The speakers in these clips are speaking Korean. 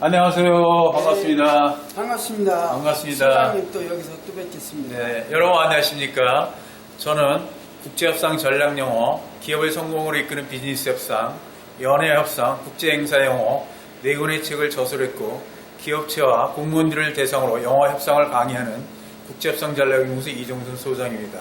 안녕하세요. 반갑습니다. 반갑습니다. 반갑습니다. 소장님 또 여기서 또 뵙겠습니다. 네, 여러분 안녕하십니까? 저는 국제협상 전략영어, 기업의 성공으로 이끄는 비즈니스 협상, 연예협상, 국제행사영어 네 권의 책을 저술했고 기업체와 공무원들을 대상으로 영어 협상을 강의하는 국제협상 전략연구소 이종순 소장입니다.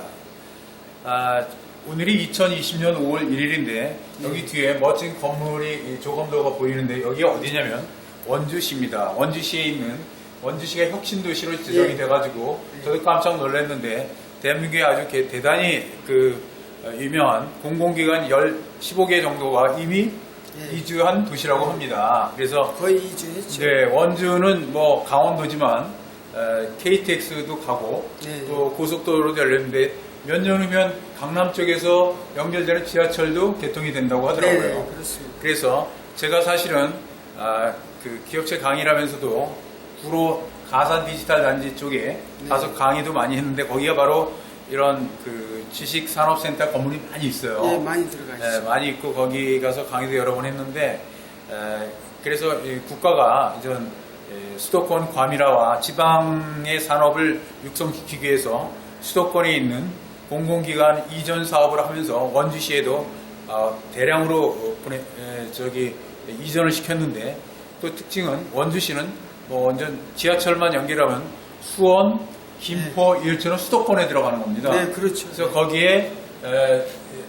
아, 오늘이 2020년 5월 1일인데 여기 뒤에 멋진 건물이 이 조검도가 보이는데 여기가 어디냐면 원주시입니다. 원주시에 있는 원주시가 혁신도시로 지정이 예. 돼가지고 저도 깜짝 놀랐는데 대한민국에 아주 개- 대단히 그 어, 유명한 공공기관 15개 정도가 이미 예. 이주한 도시라고 합니다. 그래서 거의 2주 했죠. 네, 원주는 뭐 강원도지만 어, KTX도 가고 네. 또 고속도로도 열렸는데 몇 년 후면 강남 쪽에서 연결되는 지하철도 개통이 된다고 하더라고요. 네, 그렇습니다. 그래서 제가 사실은 아, 그 기업체 강의를 하면서도 구로 가산 디지털 단지 쪽에 네. 가서 강의도 많이 했는데 거기가 바로 이런 그 지식 산업센터 건물이 많이 있어요. 예, 많이 들어가 예, 있죠. 많이 있고 거기 가서 강의도 여러 번 했는데 에, 그래서 이 국가가 이전 에, 수도권 과밀화와 지방의 산업을 육성시키기 위해서 수도권에 있는 공공기관 이전 사업을 하면서 원주시에도 어, 대량으로 어, 보내, 에, 저기 이전을 시켰는데 또 특징은 원주시는 뭐 완전 지하철만 연결하면 수원, 김포, 일천은 수도권에 들어가는 겁니다. 네, 그렇죠. 그래서 거기에 에,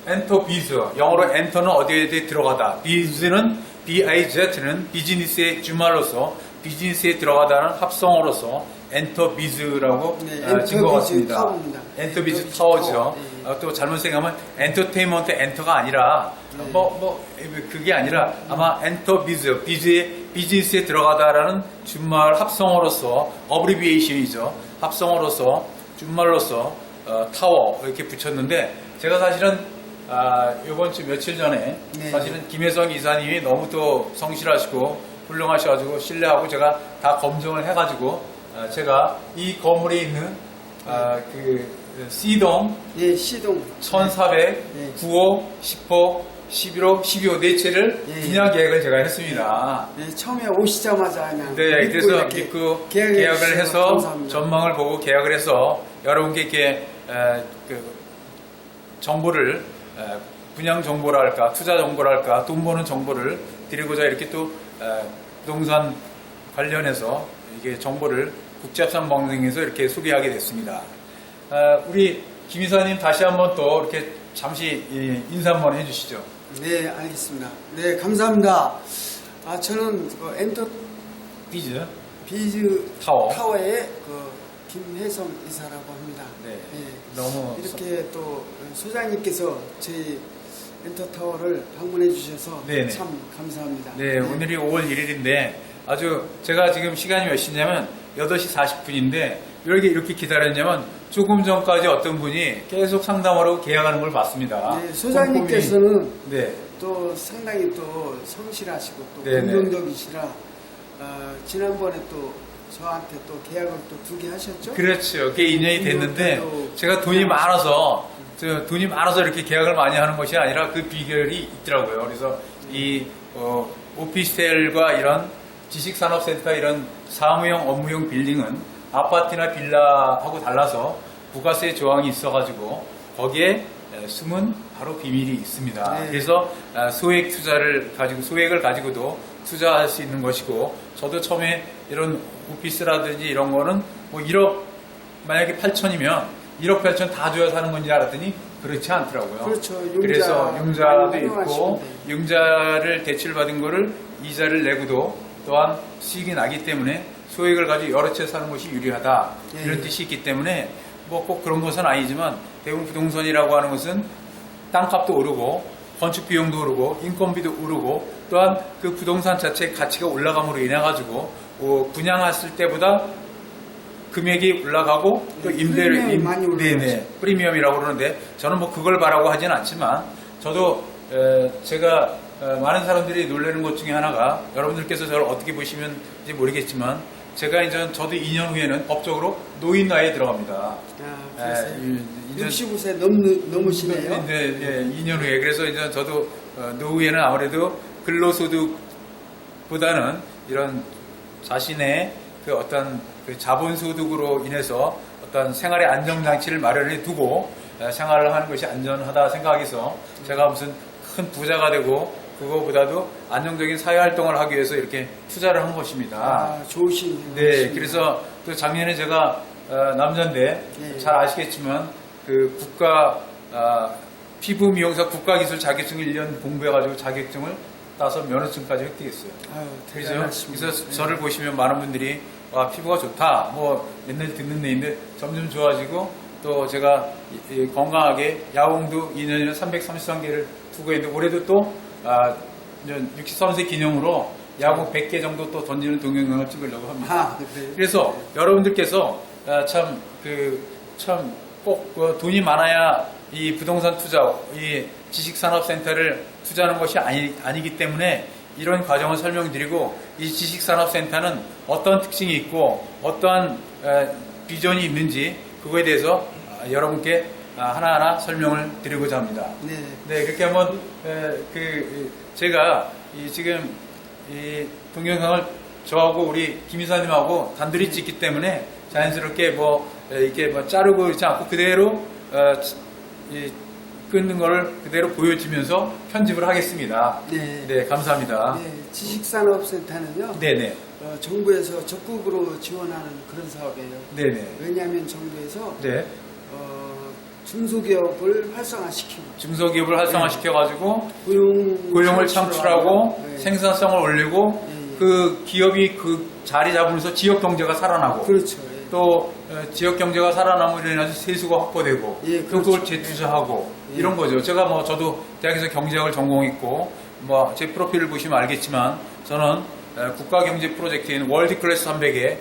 엔터 비즈 영어로 엔터는 어디에 들어가다 비즈는 BIZ는 비즈니스의 주말로서 비즈니스에 들어가다는 합성어로서 엔터 비즈라고 네, 어, 진것 엔터 비즈 같습니다. 타워입니다. 엔터 비즈 엔터 비즈 타워죠. 타워. 네. 어, 또 잘못 생각하면 엔터테인먼트 엔터가 아니라 네. 뭐뭐 그게 아니라 아마 엔터 비즈 비즈의 비즈니스에 들어가다라는 준말 합성어로서 어브리비에이션이죠. 합성어로서 준말로서 어, 타워 이렇게 붙였는데 제가 사실은 아, 이번 주 며칠 전에 네. 사실은 김혜성 이사님이 너무 또 성실하시고 훌륭하셔가지고 신뢰하고 제가 다 검증을 해가지고 아, 제가 이 건물에 있는 아, 그 C동 예, 시동. 1400, 네. 9호, 10호, 11호, 12호 네 채를 예. 분양 계획을 제가 했습니다. 네, 처음에 오시자마자 그냥 네, 그래서 이렇게 믿고 계약을 계약을 해서 감사합니다. 전망을 보고 계약을 해서 여러분께 이렇게 에, 그 정보를 에, 분양 정보랄까 투자 정보랄까 돈 버는 정보를 드리고자 이렇게 또 에, 부동산 관련해서 이게 정보를 국제합산 방송에서 이렇게 소개하게 됐습니다. 아, 우리 김 이사님 다시 한번 또 이렇게 잠시 이, 인사 한번 해주시죠. 네, 알겠습니다. 네, 감사합니다. 아, 저는 그 엔터 비즈. 비즈 타워. 타워의 그 김혜성 이사라고 합니다. 네. 예. 너무 이렇게 또 소장님께서 저희 엔터타워를 방문해 주셔서 네네. 참 감사합니다. 네, 오늘이 5월 1일인데 아주 제가 지금 시간이 몇 시냐면 8시 40분인데 이렇게 이렇게 기다렸냐면 조금 전까지 어떤 분이 계속 상담하러 계약하는 걸 봤습니다. 네, 소장님께서는 꼼꼼히. 네, 또 상당히 또 성실하시고 또 네네. 긍정적이시라 어, 지난번에 또 저한테 또 계약을 또 두 개 하셨죠? 그렇죠. 그게 인연이 됐는데 또 제가 돈이 많아서 저 돈이 많아서 이렇게 계약을 많이 하는 것이 아니라 그 비결이 있더라고요. 그래서 이 어, 오피스텔과 이런 지식산업센터 이런 사무용 업무용 빌딩은 아파트나 빌라하고 달라서 부가세 조항이 있어가지고 거기에 에, 숨은 바로 비밀이 있습니다. 네. 그래서 아, 소액 투자를 가지고 소액을 가지고도 투자할 수 있는 것이고 저도 처음에 이런 오피스라든지 이런 거는 뭐 1억 만약에 8천이면 1억 8천 다 줘야 사는 건지 알았더니 그렇지 않더라고요. 그렇죠. 융자 그래서 융자도 있고. 융자를 대출 받은 거를 이자를 내고도 또한 수익이 나기 때문에 소액을 가지고 여러 채 사는 것이 유리하다 예. 이런 뜻이 있기 때문에 뭐 꼭 그런 것은 아니지만 대부분 부동산이라고 하는 것은 땅값도 오르고 건축 비용도 오르고 인건비도 오르고 또한 그 부동산 자체의 가치가 올라감으로 인해 가지고 어, 분양했을 때보다 금액이 올라가고 또 네, 임대료 프리미엄이 임- 많이 올라가죠. 네네 프리미엄이라고 그러는데 저는 뭐 그걸 바라고 하진 않지만 저도 에, 제가 어, 많은 사람들이 놀라는 것 중에 하나가 여러분들께서 저를 어떻게 보시면지 모르겠지만 제가 이제 저도 2년 후에는 법적으로 노인 나이에 들어갑니다. 아, 이제 65세 넘, 넘으시네요. 네, 네, 2년 후에. 그래서 이제 저도 어, 노후에는 아무래도 근로소득보다는 이런 자신의 그 어떤 그 자본소득으로 인해서 어떤 생활의 안정장치를 마련해 두고 어, 생활을 하는 것이 안전하다 생각해서 제가 무슨 큰 부자가 되고 그거보다도 안정적인 사회 활동을 하기 위해서 이렇게 투자를 한 것입니다. 아, 좋으신 네, 일이십니다. 그래서 또 작년에 제가 어, 남자인데 네. 잘 아시겠지만 그 국가 아, 피부 미용사 국가기술 자격증을 1년 공부해가지고 자격증을 따서 면허증까지 획득했어요. 아유, 그래서. 그래서 네. 저를 보시면 많은 분들이 와 피부가 좋다 뭐 맨날 듣는 데인데 점점 좋아지고 또 제가 건강하게 야옹도 2년이나 333개를 두고 있는데 올해도 또 아, 63세 기념으로 야구 100개 정도 또 던지는 동영상을 찍으려고 합니다. 아, 네. 그래서 여러분들께서 아, 참 그 참꼭 돈이 많아야 이 부동산 투자, 이 지식산업센터를 투자하는 것이 아니, 아니기 때문에 이런 과정을 설명드리고 이 지식산업센터는 어떤 특징이 있고 어떠한 에, 비전이 있는지 그거에 대해서 아, 여러분께 아, 하나하나 설명을 드리고자 합니다. 네. 네, 그렇게 한번 에, 그 제가 이 지금 이 동영상을 저하고 우리 김 이사님하고 단둘이 찍기 때문에 자연스럽게 뭐 에, 이렇게 뭐 자르고 있지 않고 그대로 어, 치- 이 끊는 거를 그대로 보여주면서 편집을 하겠습니다. 네. 네, 감사합니다. 네, 지식산업센터는요. 네, 네, 어, 정부에서 적극으로 지원하는 그런 사업이에요. 네, 네, 왜냐하면 정부에서 네. 어, 중소기업을 활성화시키고 중소기업을 활성화시켜가지고 고용 고용을 창출하고 네. 생산성을 올리고 예, 예. 그 기업이 그 자리 잡으면서 지역 경제가 살아나고 그렇죠. 예. 또 어, 지역 경제가 살아남으로 인해서 세수가 확보되고 예, 그걸 그렇죠. 재투자하고 예. 이런 거죠. 제가 뭐 저도 대학에서 경제학을 전공했고 뭐 제 프로필을 보시면 알겠지만 저는 에, 국가 경제 프로젝트인 월드 클래스 300에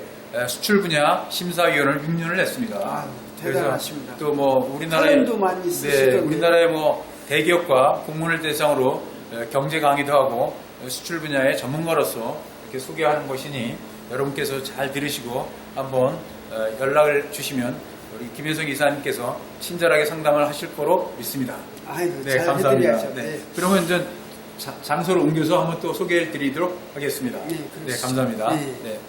수출 분야 심사위원을 6년을 했습니다. 아유, 대단하십니다. 또 뭐 우리나라의 사연도 많이 네, 있으시던데. 우리나라의 뭐 대기업과 공무원을 대상으로 에, 경제 강의도 하고 에, 수출 분야의 전문가로서 이렇게 소개하는 것이니 여러분께서 잘 들으시고 한번 어, 연락을 주시면 우리 김혜성 이사님께서 친절하게 상담을 하실 거로 믿습니다. 아이고, 네, 잘 감사합니다. 해드려야죠. 네. 네. 그러면 이제 자- 장소를 옮겨서 한번 또 소개해 드리도록 하겠습니다. 네, 그렇습니다. 감사합니다. 네. 네.